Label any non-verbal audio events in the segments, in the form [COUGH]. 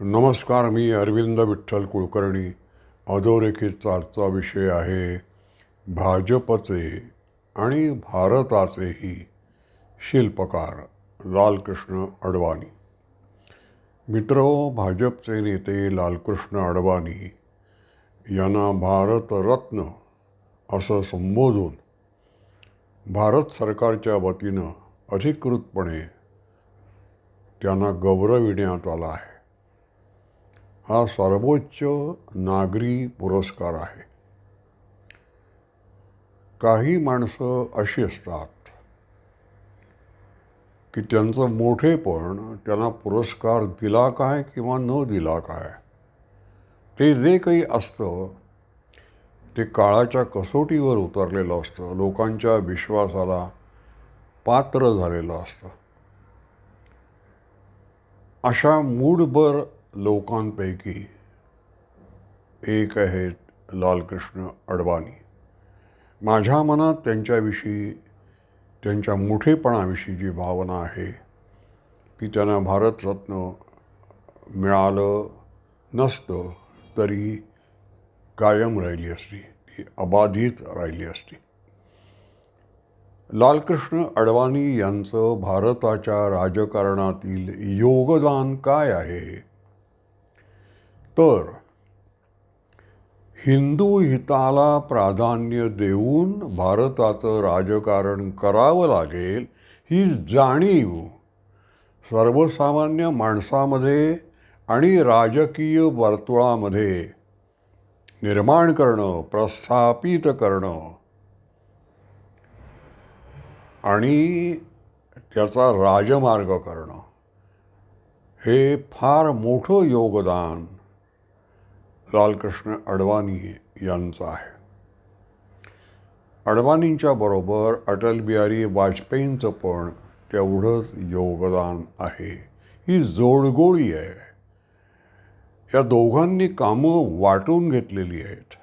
नमस्कार मी अरविंद विठ्ठल कुलकर्णी. अधोरेखितचा आजचा विषय आहे भाजपचे आणि भारताचेही शिल्पकार लालकृष्ण अडवाणी. मित्र भाजपचे नेते लालकृष्ण अडवाणी यांना भारतरत्न असं संबोधून भारत सरकारच्या वतीनं अधिकृतपणे त्यांना गौरविण्यात आला आहे. हा सर्वोच्च नागरी पुरस्कार आहे. काही माणसं अशी असतात की त्यांचं मोठेपण त्यांना पुरस्कार दिला काय किंवा न दिला काय ते जे काही असतं ते काळाच्या कसोटीवर उतरलेलं असतं लोकांच्या विश्वासाला पात्र झालेलं असतं. अशा मूडभर लोकांपैकी एक आहेत लालकृष्ण अडवाणी. माझ्या मनात त्यांच्याविषयी त्यांच्या मोठेपणाविषयी जी भावना आहे ती त्यांना भारतरत्न मिळालं नसतं तरी कायम राहिली असती ती अबाधित राहिली असती. लालकृष्ण अडवाणी यांचं भारताच्या राजकारणातील योगदान काय आहे? तर हिंदू हिताला प्राधान्य देऊन भारताचं राजकारण करावं लागेल ही जाणीव सर्वसामान्य माणसामध्ये आणि राजकीय वर्तुळामध्ये निर्माण करणं प्रस्थापित करणं आणि त्याचा राजमार्ग करणं हे फार मोठं योगदान लालकृष्ण अडवाणी यांचं आहे. अडवाणींच्या बरोबर अटल बिहारी वाजपेयींचं पण तेवढंच योगदान आहे. ही जोडगोळी आहे. या दोघांनी कामं वाटून घेतलेली आहेत.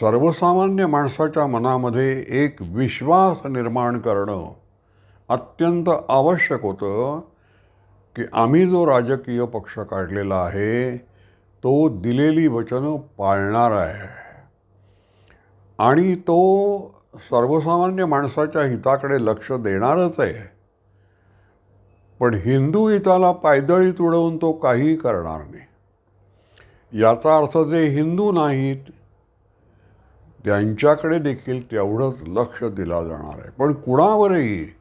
सर्वसामान्य माणसाच्या मनामध्ये एक विश्वास निर्माण करणं अत्यंत आवश्यक होतं की आम्ही जो राजकीय पक्ष काढलेला आहे तो दिलेली वचनं पाळणार आहे. आणि तो सर्वसामान्य माणसाच्या हिताकडे लक्ष देणारच आहे. पण हिंदू हिताला पायदळी तुडवून तो काहीही करणार नाही. याचा अर्थ जे हिंदू नाहीत त्यांच्याकडे देखील तेवढंच लक्ष दिला जाणार आहे. पण कुणावरही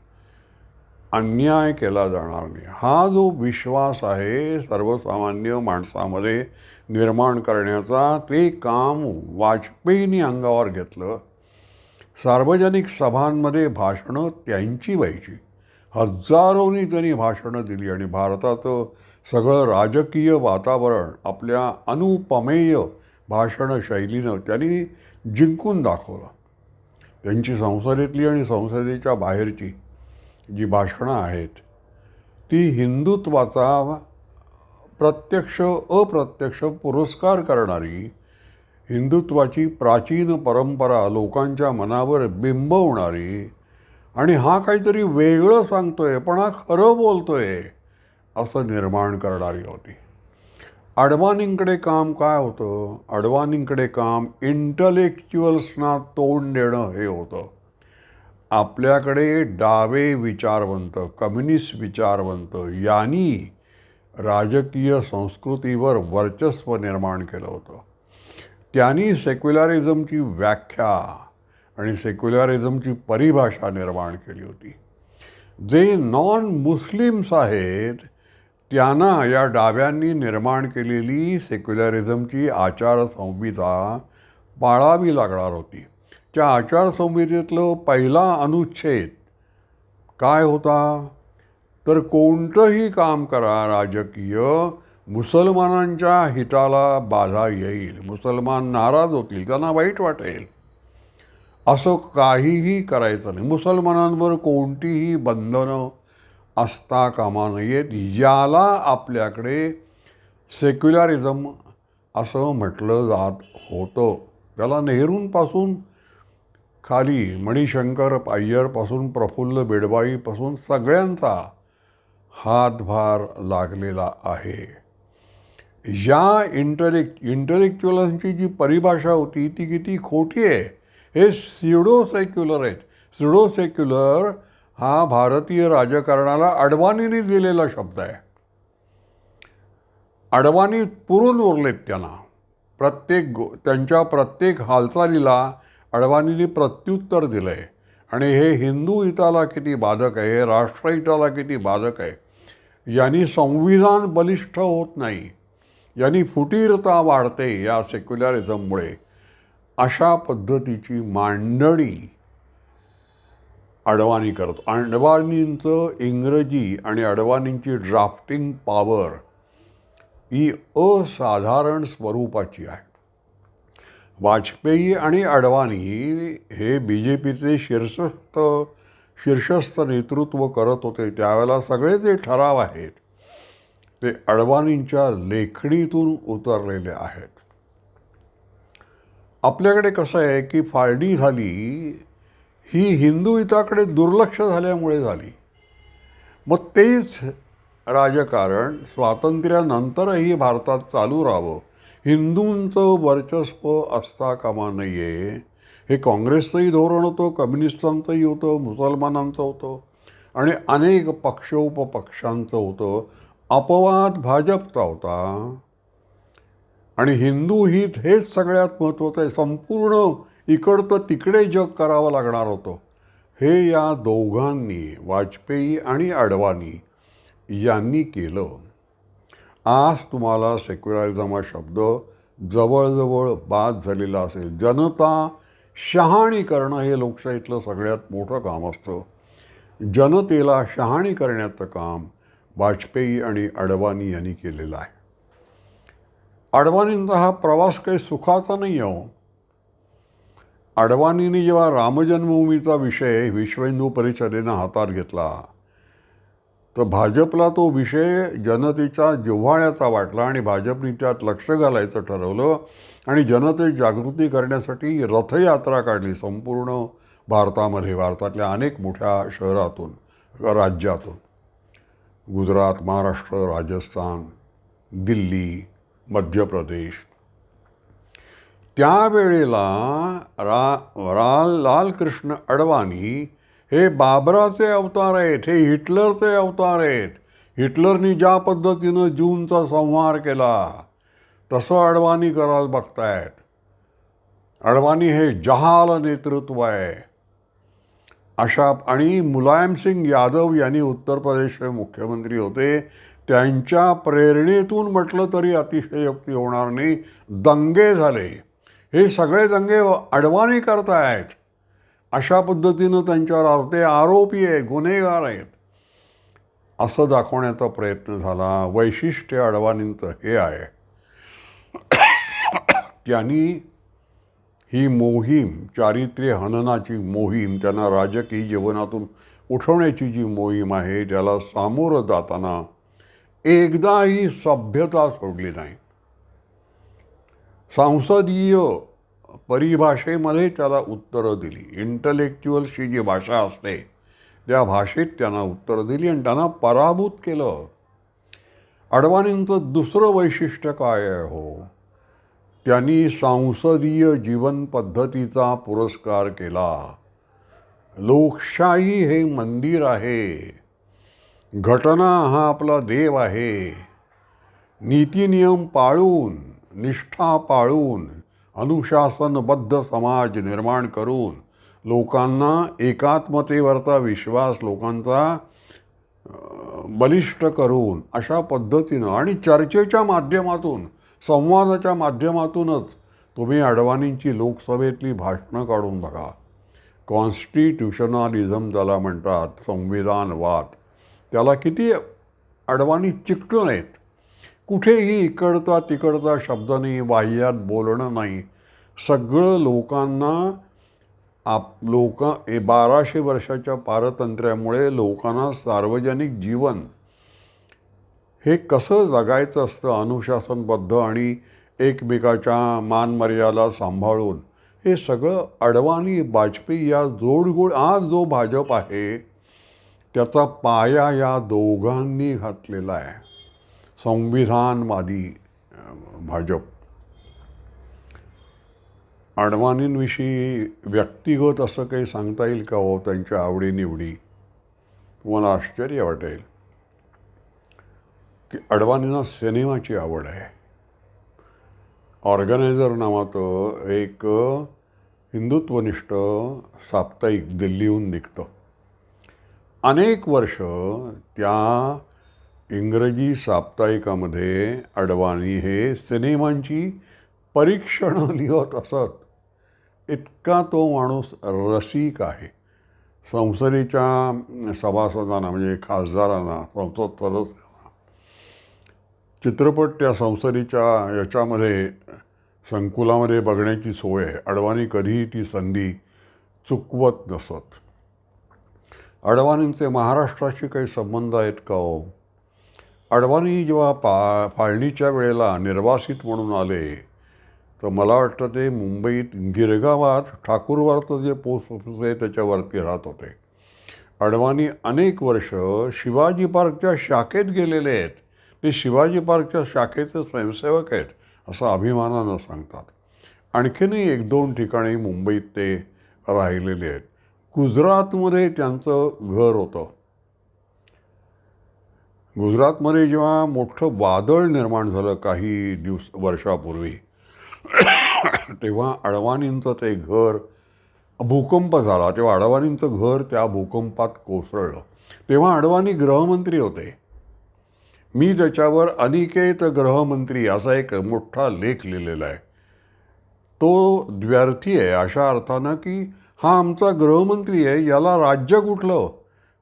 अन्याय केला जाणार नाही. हा जो विश्वास आहे सर्वसामान्य माणसामध्ये निर्माण करण्याचा ते काम वाजपेयींनी अंगावर घेतलं. सार्वजनिक सभांमध्ये भाषणं त्यांची व्हायची. हजारोनी त्यांनी भाषणं दिली आणि भारताचं सगळं राजकीय वातावरण आपल्या अनुपमेय भाषणशैलीनं त्यांनी जिंकून दाखवलं. त्यांची संसदेतली आणि संसदेच्या बाहेरची जी भाषणं आहेत ती हिंदुत्वाचा प्रत्यक्ष अप्रत्यक्ष पुरस्कार करणारी हिंदुत्वाची प्राचीन परंपरा लोकांच्या मनावर बिंबवणारी आणि हा काहीतरी वेगळं सांगतोय पण हा खरं बोलतोय असं निर्माण करणारी होती. अडवाणींकडे काम काय होतं? अडवाणींकडे काम इंटलेक्च्युअल्सना तोंड देणं हे होतं. आपल्याकडे डावे विचारवंत कम्युनिस्ट विचारवंत यांनी राजकीय संस्कृतीवर वर्चस्व निर्माण केलं होतं. त्यांनी सेक्युलरिझमची व्याख्या आणि सेक्युलरिझमची परिभाषा निर्माण केली होती. जे नॉन मुस्लिम्स आहेत त्यांना या डाव्यांनी निर्माण केलेली सेक्युलरिझमची आचारसंहिता पाळावी लागणार होती. त्या आचारसंहितेतलं पहिला अनुच्छेद काय होता? तर कोणतंही काम करा राजकीय मुसलमानांच्या हिताला बाधा येईल. मुसलमान नाराज होतील त्यांना वाईट वाटेल. असं काहीही करायचं नाही. मुसलमानांवर कोणतीही बंधनं असता कामा नयेत. याला आपल्याकडे सेक्युलरिझम असं म्हटलं जात होतं. त्याला नेहरूंपासून खाली मणिशंकर अय्यरपासून प्रफुल्ल बेडबाईपासून सगळ्यांचा हातभार लागलेला आहे. या इंटलेक्ट इंटलेक्च्युअलांची जी परिभाषा होती ती किती खोटी आहे? हे सिडो सेक्युलर आहेत. सिडो सेक्युलर हा भारतीय राजकारणाला अडवाणीने दिलेला शब्द आहे. अडवाणी पुरून उरलेत त्यांना. प्रत्येक गो त्यांच्या प्रत्येक हालचालीला अडवाणींनी प्रत्युत्तर दिलं आहे आणि हे हिंदू हिताला किती बाधक आहे हे राष्ट्रहिताला किती बाधक आहे यांनी संविधान बलिष्ठ होत नाही. यांनी फुटीरता वाढते या सेक्युलरिझममुळे अशा पद्धतीची मांडणी अडवाणी करतो. अडवाणींचं इंग्रजी आणि अडवाणींची ड्राफ्टिंग पॉवर ही असाधारण स्वरूपाची आहे. वाजपेयी आणि अडवाणी हे बी जे पीचे शीर्षस्थ शीर्षस्थ नेतृत्व करत होते. त्यावेळेला सगळे जे ठराव आहेत ते अडवाणींच्या लेखणीतून उतरलेले आहेत. आपल्याकडे कसं आहे की फाळणी झाली ही हिंदू हिताकडे दुर्लक्ष झाल्यामुळे झाली. मग तेच राजकारण स्वातंत्र्यानंतरही भारतात चालू राहावं हिंदूंचं वर्चस्व असता कामा नये. हे काँग्रेसचंही धोरण होतं कम्युनिस्टांचंही होतं मुसलमानांचं होतं आणि अनेक पक्षोपपक्षांचं होतं. अपवाद भाजपचा होता. आणि हिंदू हित हेच सगळ्यात महत्त्वाचं आहे. संपूर्ण इकडचं तिकडे जग करावं लागणार होतं. हे या दोघांनी वाजपेयी आणि अडवाणी यांनी केलं. आज तुम्हाला सेक्युलरिझम हा शब्द जवळजवळ बाद झालेला असेल. जनता शहाणी करणं हे लोकशाहीतलं सगळ्यात मोठं काम असतं. जनतेला शहाणी करण्याचं काम वाजपेयी आणि अडवाणी यांनी केलेलं आहे. अडवाणींचा हा प्रवास काही सुखाचा नाही आहे हो. अडवाणीने जेव्हा रामजन्मभूमीचा विषय विश्व हिंदू परिषदेनं हातात घेतला तर भाजपला तो विषय जनतेच्या जिव्हाळ्याचा वाटला आणि भाजपने त्यात लक्ष घालायचं ठरवलं आणि जनते जागृती करण्यासाठी रथयात्रा काढली संपूर्ण भारतामध्ये भारतातल्या अनेक मोठ्या शहरातून राज्यातून. गुजरात महाराष्ट्र राजस्थान दिल्ली मध्य प्रदेश त्यावेळेला रा रा लालकृष्ण अडवाणी हे बाबराचे अवतार आहेत हे हिटलरचे अवतार आहेत. हिटलरनी ज्या पद्धतीनं जूनचा संहार केला तसं अडवाणी करायला बघतायत. अडवाणी हे जहाल नेतृत्व आहे. अशा आणि मुलायमसिंग यादव यांनी उत्तर प्रदेशचे मुख्यमंत्री होते. त्यांच्या प्रेरणेतून म्हटलं तरी अतिशयोक्ती होणार नाही. दंगे झाले. हे सगळे दंगे अडवाणी करतायत. अशा पद्धतीनं त्यांच्यावर आरो- ते आरोपी आहे गुन्हेगार आहेत. असं दाखवण्याचा प्रयत्न झाला. वैशिष्ट्य अडवाणींचं हे आहे त्यांनी ही मोहीम चारित्र्य हननाची मोहीम त्यांना राजकीय जीवनातून उठवण्याची जी मोहीम आहे त्याला सामोरं जाताना एकदाही सभ्यता सोडली नाही. संसदीय परिभाषेमध्ये त्याला उत्तरं दिली. इंटलेक्च्युअल्सची जी भाषा असते त्या भाषेत त्यांना उत्तरं दिली आणि त्यांना पराभूत केलं. अडवाणींचं दुसरं वैशिष्ट्य काय आहे हो? त्यांनी सांसदीय जीवन पद्धतीचा पुरस्कार केला. लोकशाही हे मंदिर आहे. घटना हा आपला देव आहे. नीतिनियम पाळून निष्ठा पाळून अनुशासनबद्ध समाज निर्माण करून लोकांना एकात्मतेवरचा विश्वास लोकांचा बलिष्ठ करून अशा पद्धतीनं आणि चर्चेच्या माध्यमातून संवादाच्या माध्यमातूनच तुम्ही अडवाणींची लोकसभेतली भाषणं काढून बघा. कॉन्स्टिट्युशनलिझम ज्याला म्हणतात संविधानवाद त्याला किती अडवाणी चिकटून आहेत. कुठेही इकडचा तिकडचा शब्द नाही बाह्यात बोलणं नाही. सगळं लोकांना आप लोक ए बाराशे वर्षाच्या पारतंत्र्यामुळे लोकांना सार्वजनिक जीवन हे कसं जगायचं असतं अनुशासनबद्ध आणि एकमेकाच्या मानमर्यादा सांभाळून हे सगळं अडवाणी वाजपेयी या जोडगोड आज जो भाजप आहे त्याचा पाया या दोघांनी घातलेला आहे. संविधानवादी भाजप. अडवाणींविषयी व्यक्तिगत असं काही सांगता येईल का हो त्यांच्या आवडीनिवडी? तुम्हाला आश्चर्य वाटेल. की अडवाणींना सिनेमाची आवड आहे. ऑर्गनायझर नावाचं एक हिंदुत्वनिष्ठ साप्ताहिक दिल्लीहून निघतं. अनेक वर्ष त्या इंग्रजी साप्ताहिकामध्ये अडवाणी हे सिनेमांची परीक्षणं [LAUGHS] लिहत असत. इतका तो माणूस रसिक आहे. संसदेच्या सभासदांना म्हणजे खासदारांना संसद सदस्यांना. चित्रपट त्या संसदेच्या याच्यामध्ये संकुलामध्ये बघण्याची सोय आहे. अडवाणी कधीही ती संधी चुकवत नसत. अडवाणींचे महाराष्ट्राशी काही संबंध आहेत का हो? अडवाणी जेव्हा पा फाळणीच्या वेळेला निर्वासित म्हणून आले तर मला वाटतं ते मुंबईत गिरगावात ठाकूरवारचं जे पोस्ट ऑफिस आहे त्याच्यावरती राहत होते. अडवाणी अनेक वर्ष शिवाजी पार्कच्या शाखेत गेलेले आहेत. ते शिवाजी पार्कच्या शाखेचे स्वयंसेवक आहेत असं अभिमानानं सांगतात. आणखीनही एक दोन ठिकाणी मुंबईत ते राहिलेले आहेत. गुजरातमध्ये त्यांचं घर होतं. गुजरातमध्ये जेव्हा मोठं वादळ निर्माण झालं काही दिवस वर्षापूर्वी तेव्हा अडवाणींचं ते घर भूकंप झाला. तेव्हा अडवाणींचं घर त्या भूकंपात कोसळलं. तेव्हा अडवाणी गृहमंत्री होते. मी त्याच्यावर अनिकेत गृहमंत्री असा एक मोठा लेख लिहिलेला आहे. तो द्व्यर्थी आहे अशा अर्थानं की हा आमचा गृहमंत्री आहे याला राज्य कुठलं?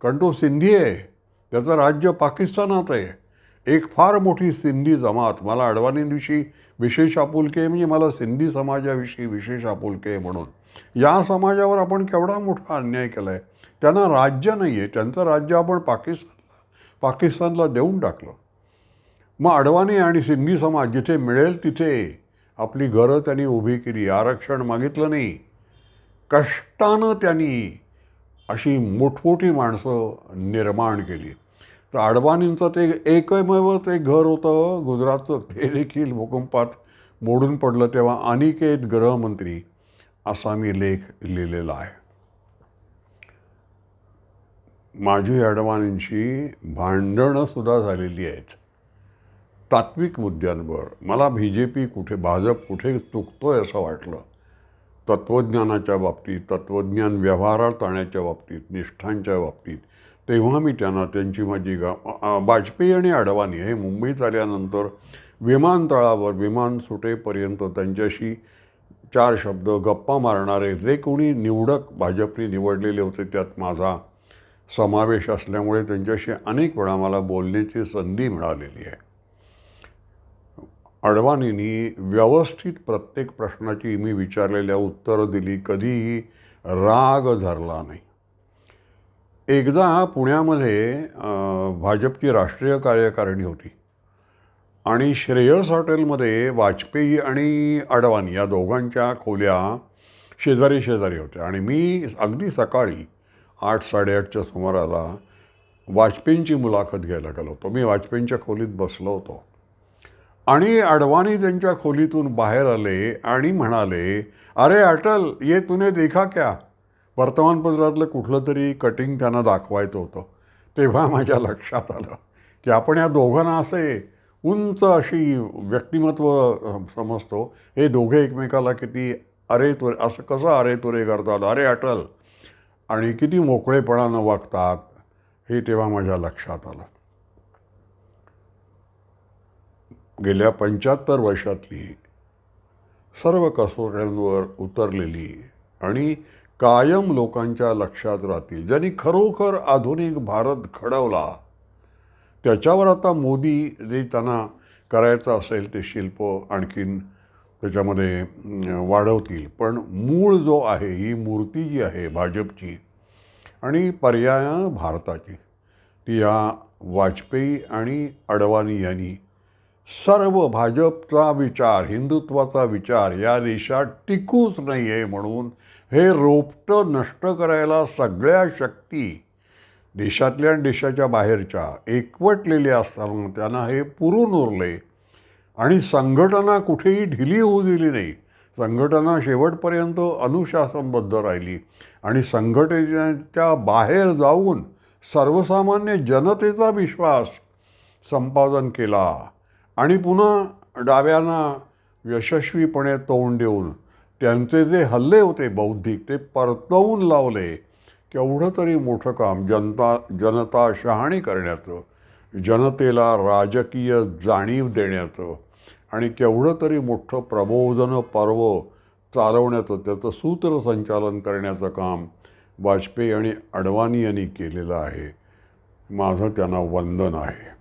कारण तो सिंधी आहे. त्याचं राज्य पाकिस्तानात आहे. एक फार मोठी सिंधी जमात. मला अडवाणींविषयी विशेष आपुलकी आहे म्हणजे मला सिंधी समाजाविषयी विशेष आपुलकी आहे म्हणून. या समाजावर आपण केवढा मोठा अन्याय केला आहे त्यांना राज्य नाही आहे त्यांचं राज्य आपण पाकिस्तानला पाकिस्तानला देऊन टाकलं. मग अडवाणी आणि सिंधी समाज जिथे मिळेल तिथे आपली घरं त्यांनी उभी केली. आरक्षण मागितलं नाही. कष्टानं त्यांनी अशी मोठमोठी माणसं निर्माण केली. तर अडवाणींचं ते एकमेव ते घर होतं. गुजरातचं ते देखील भूकंपात मोडून पडलं तेव्हा अनिकेत गृहमंत्री असा मी लेख लिहिलेला आहे. माझी अडवाणींशी भांडणंसुद्धा झालेली आहेत. तात्विक मुद्द्यांवर. मला बी जे पी कुठे भाजप कुठे चुकतोय असं वाटलं. तत्त्वज्ञानाच्या बाबतीत तत्त्वज्ञान व्यवहारात आणण्याच्या बाबतीत निष्ठांच्या बाबतीत. तेव्हा मी त्यांना त्यांची माझी गा वाजपेयी आणि अडवाणी हे मुंबईत आल्यानंतर विमानतळावर विमान सुटेपर्यंत त्यांच्याशी चार शब्द गप्पा मारणारे जे कोणी निवडक भाजपने निवडलेले होते त्यात माझा समावेश असल्यामुळे त्यांच्याशी अनेक वेळा मला बोलण्याची संधी मिळालेली आहे. अडवाणींनी व्यवस्थित प्रत्येक प्रश्नाची मी विचारलेल्या उत्तरं दिली कधीही राग धरला नाही. एकदा पुण्यामध्ये भाजपची राष्ट्रीय कार्यकारिणी होती आणि श्रेयस हॉटेलमध्ये वाजपेयी आणि अडवाणी या दोघांच्या खोल्या शेजारी शेजारी होत्या आणि मी अगदी सकाळी आठ साडेआठच्या सुमाराला वाजपेयींची मुलाखत घ्यायला गेलो होतो. मी वाजपेयींच्या खोलीत बसलो होतो. आणि अडवाणी त्यांच्या खोलीतून बाहेर आले आणि म्हणाले अरे अटल ये तुने देखा क्या? वर्तमानपत्रातलं कुठलं तरी कटिंग त्यांना दाखवायचं होतं. तेव्हा माझ्या लक्षात आलं की आपण या दोघांना असे उंच अशी व्यक्तिमत्व समजतो. हे दोघे एकमेकाला किती अरे तुरे असं कसं अरे तुरे करतात अरे अटल. आणि किती मोकळेपणानं वागतात हे तेव्हा माझ्या लक्षात आलं. गेल्या पंच्याहत्तर वर्षातली सर्व कसोट्यांवर उतरलेली आणि कायम लोकांच्या लक्षात राहतील ज्यांनी खरोखर आधुनिक भारत घडवला त्याच्यावर आता मोदी जे त्यांना करायचं असेल ते शिल्प आणखीन त्याच्यामध्ये वाढवतील. पण मूळ जो आहे ही मूर्ती जी आहे भाजपची आणि पर्याय भारताची ती या वाजपेयी आणि अडवाणी यांनी सर्व भाजपचा विचार हिंदुत्वाचा विचार या देशात टिकूच नाही आहे म्हणून हे रोपटं नष्ट करायला सगळ्या शक्ती देशातल्या आणि देशाच्या बाहेरच्या एकवटलेल्या असताना त्यांना हे पुरून उरले. आणि संघटना कुठेही ढिली होऊ दिली नाही. संघटना शेवटपर्यंत अनुशासनबद्ध राहिली. आणि संघटनेच्या बाहेर जाऊन सर्वसामान्य जनतेचा विश्वास संपादन केला. आणि पुन्हा डाव्यांना यशस्वीपणे तोंड देऊन त्यांचे जे हल्ले होते बौद्धिक ते परतवून लावले. केवढं तरी मोठं काम जनता जनता शहाणी करण्याचं जनतेला राजकीय जाणीव देण्याचं आणि केवढं तरी मोठं प्रबोधन पर्व चालवण्याचं त्याचं सूत्रसंचालन करण्याचं काम वाजपेयी आणि अडवाणी यांनी केलेलं आहे. माझं त्यांना वंदन आहे.